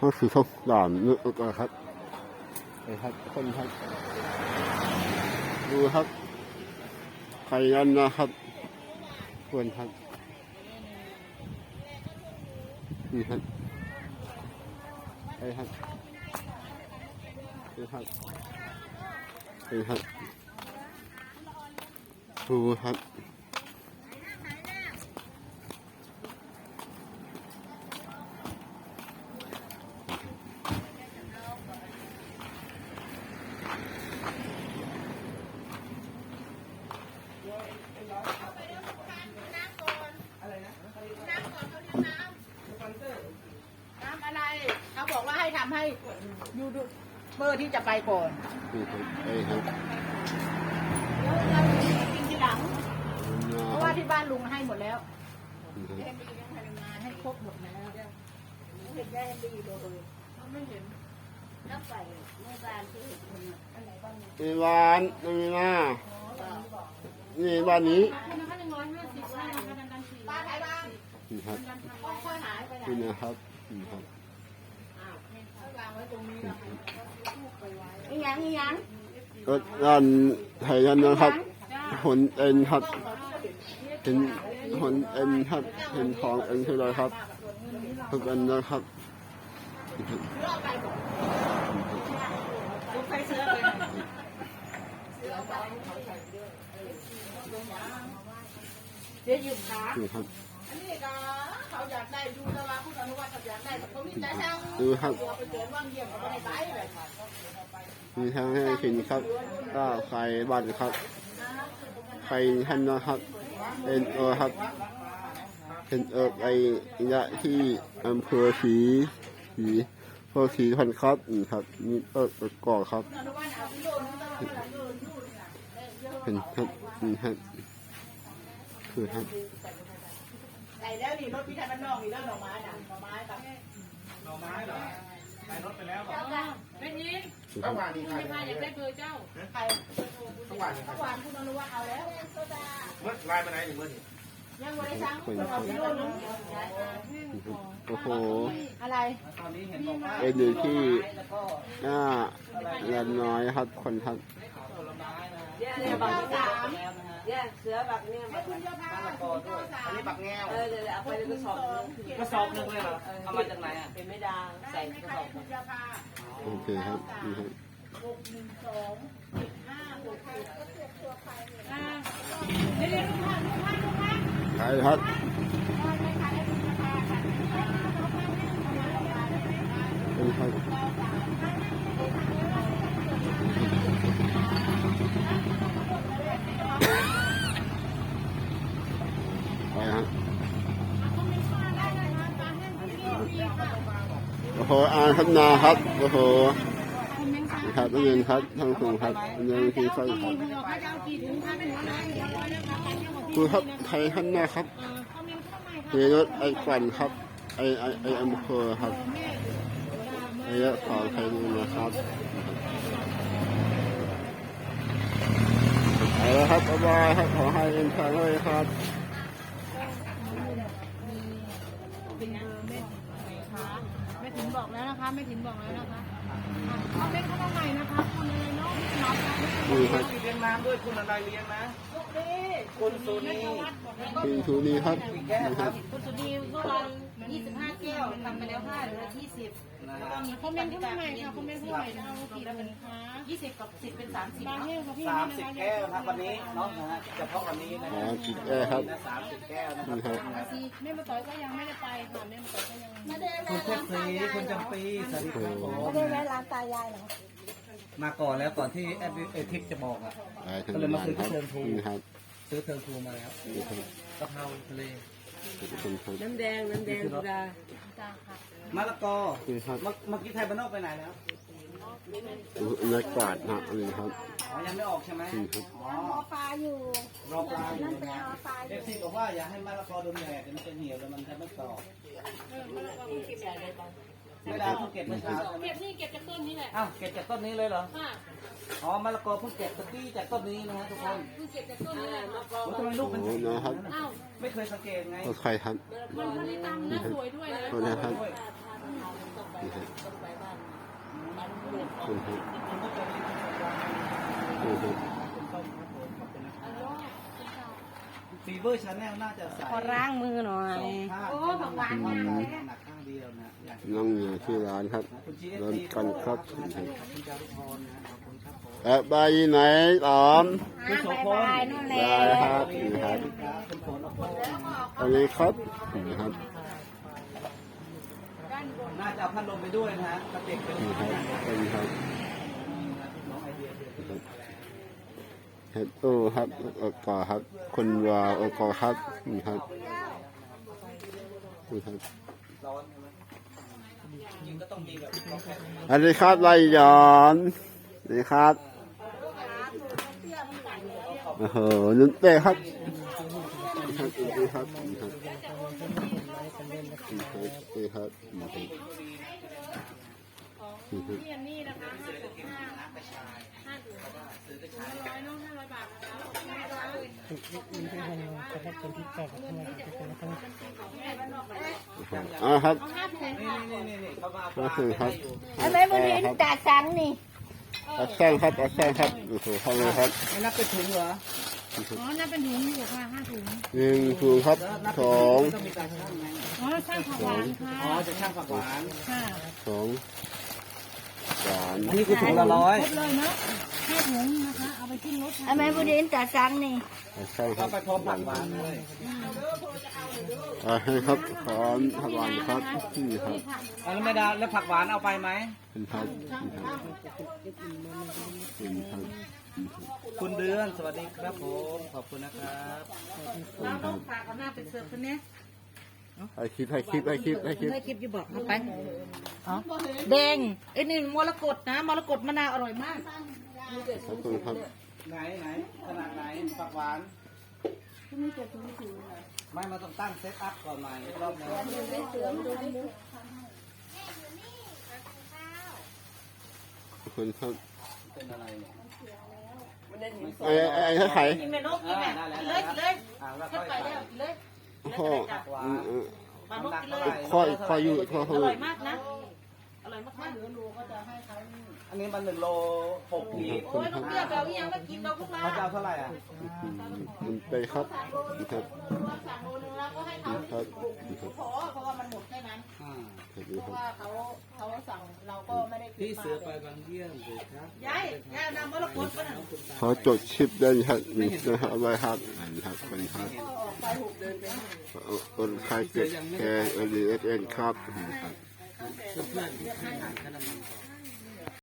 ห้องสื่อช่องด่านนึกออกครับไปครับคนครับ ดูครับไข่ยันนะครับควรครับนี่ครับไปครับไปครับไปครับดูครับ น้ำอะไร เขาบอกว่าให้ ทำให้ยูทูบเบอร์ที่จะไปก่อนนี่ครับไปครับแล้วเรากินทีหลัง เพราะว่าที่บ้านลุงให้หมดแล้วนี่ครับให้มีเรื่องพลังงานให้ครบหมดแล้วเห็นได้ดีเลยไม่เห็นแล้วไปเมื่อบ้านที่เห็นคนอันไหนบ้างเนี่ยมีบ้านมีหน้านี่บ้านนี้บ้านไหนบ้างนี่ครับค่อยหายไปไหนนี่นะครับนี่ครับ วางไว้ตรงนี้แล้ว อีหยังอีหยังก็ด้านไทยยันนะครับหนเอ็นครับเห็นหนเอ็นครับเห็นทองเอ็นคืออะไรครับทุกอันนะครับลุกไปเสื้อเลยเดี๋ยวหยุดขานี่ครับ อันนี้ก็เขาอยากได้ดูแต่ว่าผู้อนุวัตเขาอยากได้แต่เขาไม่ได้ทั้งดูครับเดี๋ยวไปเดินว่างเยี่ยมเขาไม่ได้ไปเลยมีทางให้เห็นครับ ก็ไข่บ้านครับไข่ท่านนะครับเป็นเออครับเป็นเออไอ้ยะที่อำเภอศรีศรีโพธิ์ศรีพันครับนี่ครับนี่เออเออก่อครับอนุวัตเอาไปโยนนู่นเอาไปโยนนู่นเนี่ยเป็นครับนี่ครับคือครับ ใส่แล้วนี่รถพี่ไทยบ้านนอกนี่แล้วหน่อไม้น่ะหน่อไม้กับหน่อไม้เหรอใส่รถไปแล้วเหรอไม่ยิงคือคเมื่รัอบวานนี้ใครใครอยากได้เบอร์เจ้าใครเมื่อวานนี้ใครเมื่อวานคุณอนุวัตเอาแล้วเมื่อไลน์ไปไหนถึงเมื่อนี่ ยังไม่ได้สั่งคุณเอาไปโยนนู่นโอ้โห อะไรเป็นอยู่ที่หน้าเรียนน้อยครับคนครับเนี่ยบักสามเนี่ยเสือบักเนี่ยให้คุณเจ้าพาคุณเจ้าสามอันนี้ปักแง่วเออเดี๋ยวเอาไปในกระสอบนึงกระสอบหนึ่งเลยเหรอเอามาจากไหนอะเป็นไม่ดางใส่กระสอบคุณเจ้าพาโอเคครับนี่ครับหกหนึ่งสองเจ็ดห้าหกเจ็ดก็เจ็ดตัวใครเนี่ยเดี๋ยวเดี๋ยวลูกค้าลูกค้าลูกค้า ขายครับไม่ขายให้คุณเจ้าพาค่ะเป็นครับไปครับโอ้โหอ่านครับนาครับโอ้โหนะครับต้องเงินครับทางสูงครับเงินที่สร้อยครับ คือครับไทยท่านหน้าครับเยรถไอ้กวันครับ ไอ้ไอ้ไอ้อำเภอครับไอ้ยะขอไทยนู่นนะครับไปแล้วครับบ๊ายบายครับขอให้เป็นทางเลยครับ นะคะไม่ถึงบอกแล้วนะคะคอมเมนต์เข้ามาใหม่นะคะคุณอะไรเนาะพี่น็อตนะนี่ครับมีเลี้ยงน้ำด้วยคุณอะไรเลี้ยงนะคุณสุนี คุณชูดีครับนี่ครับ คุณสุดีเมื่อวาน 25แก้วทำไปแล้ว5เหลือ20นะแล้วฮะก็มีคอมเมนต์เข้ามาใหม่ค่ะคอมเมนต์เข้ามาใหม่จะเอากี่ถุงคะ20กับ10เป็น30บางเนาะแห้งค่ะพี่สามสิบแก้วนะครับวันนี้เนาะนะฮะเฉพาะวันนี้นะอ๋อฮะจิตแอร์ครับนะสามสิบแก้วนะคนี่ครัรับบแม่มาต่อยก็ยังไม่ได้ไปค่ะแม่มาต่อยก็ยังไม่ได้คุณเทพศรีคุณจำปีสวัสดีครับผมไม่ได้แวะร้านตายายเหรอมาก่อนแล้วก่อนที่แอดเอทิปจะบอกอะไปทางด้านครับนี่ครับซื้อเทิร์นทูมาแล้วนี่ครับกะเพราทะเล เป็นครับน้ำแดง น้ำแดงสุดาจ้าค่ะมะละกอนี่ครับเมื่อเมื่อกี้ไทยบ้านนอกไปไหนแล้วนักกวาดนะอันนี้ครับ อ๋อยังไม่ออกใช่ไหมนี่ครับ อ๋อปลาอยู่รอปลาอยู่นั่นไปนะเอาปลาอเอยู่ฟซีบอกว่าอย่าให้มะละกอโดนแดดเดี๋ยวมันจะเหี่ยวแล้วมันจะไม่กรอบ ไม่ได้เพิ่งเก็บเมื่อเช้าใช่ไหมเก็บนี่เก็บจากต้นนี้แหละอ้าวเก็บจากต้นนี้เลยเหรอค่ะอ๋อมะละกอเพิ่งเก็บตะกี้จากต้นนี้นะฮะทุกคนคือเก็บจากต้นนี้แหละโอ้ทำไมลูกเป็นสีโอ้นะครับอ้าวไม่เคยสังเกตไงก็ใครครับมันพอดีตามหน้าสวยด้วยนะตัวนี้ครับด้วยนี่ครับต้องไปบ้านบ้านเด็กคุณครับผมก็จะมีประสบการณ์คุณครับคุณต้มครับผมขอบคุณนะครับฟีเวอร์ชาแนลน่าจะใส่ขอล้างมือหน่อยสองข้างโอ้ผักหวานมากเลยห นักข้างเดียวนะอยากน้องเหนือที่ร้านครับคุณจีเริ่มกันครับขอบคุณคุณจารุพรนะขอบคุณครับผมแอบใบไหนตอมคุณโสพลบายนู่นแหละได้ครับนี่ครับคุณฝนออกมาอันนี้ครับนี่ครับน่าจะเอาพัดลมไปด้วยนะฮะกระเด็กเป็นนี่ครับเป็นครับน้องไอเดียเดียวเฮ็ดโอ้ครับโอกอครับ คนวาโอกอครับนี่ครับนี่ครับ ร้อนใช่ไหมจริงก็ต้ องมีแบบร้อนแค่อันนี้ครับไรหยอนนี่ครับโอ้โหนุ่นเต้ครับครับครับครับครับ นี่ครับนี่ครับนี่ครับพี่อันนี่นะคะห้าสิบห้าห้าถุงถุงละร้อยเน้องห้าร้อยบาทนะคะอ่าครับห้าถุงนี่นี่นี่นี่เขามาก็คือครับไอ้แม่บุญเห็นจ่าสังนี่อัดแซงครับอัดแซงครับโอ้โหเข้าเลยครับไม่นับเป็นถุงเหรออ๋อนั่นเป็นถุงอยู่ค่ะห้าถุงหนึ่งถุงครับแล้วนับสเป็นอถุงงต้องมีการชั่งไงอ๋อสร้างผักหวานค่ะอ๋อจะช่างผักหวานค่ะสองสาม อันนี้คือถุงละร้อยครบเลยเนาะห้าถุงนะคะ เอาไปขึ้นรถไอ้แม่บุญเห็นจ่าสังนี่อัดแซงคก็รับไปพร้อมผักหวานเลยอ่าให้ครับขอนผักหวานครับนี่ครับเอาแล้วไม่ได้แล้วผักหวานเอาไปไหมเป็นครับนี่ครับเป็นครับคุณเดือนสวัสดีครับผมขอบคุณนะครับเป็นครับฝากเอาหน้าไปเสิร์ฟคนนี้ ให้คลิปให้คลิปให้คลิปให้คลิป ให้คลิปอยู่บอกเอาไปอ๋อแดงไอ้นี่มรกตนะมรกตมะนาวอร่อยมาก ขอบคุณครับ ไหนไหนขนาดไหนผักหวานไม่มาต้องตั้งเซตอัพก่อนใหม่รอบนึงขอบคุณครับเป็นอะไรเนี่ยไอ้ไอ้ไอ้ถ้าไข่กินแม่นกกินแม่ได้แล้วเลยกินเลยอ่าแล้วขึ้ค่อนยไปใส่แล้วกินเลย ข้ออืมอืมมานกกินเลยข้อข้ออยู่ข้ออข้อร่อย มากนะอร่อยมากๆอันนี้มันหนึ่งโลหกขีดโอ้ยน้องเปรี้ยวแปลวยังมากินเราพวกเราเขาจะเอาเท่าไหร่อะมันไปครับนี่ครับสั่งโลนึงแล้วก็ให้เขานี่ครับนี่ครับขอเพราะว่ามันหมดแค่นั้นอ่านี่ครับว่าเขาเขาสั่งเราก็ไม่ได้พี่เสือไปบางเยี่ยมเลยครับยายยายนำมรกตมาหน่อยขอจดชิปได้ครับนี่นะครับเอาไว้ครับนี่ครับเป็นครับคนใครเกิดแกเอลีเอสเอ็นครับนี่ครับ เพื่อนๆที่ให้อาหารขนม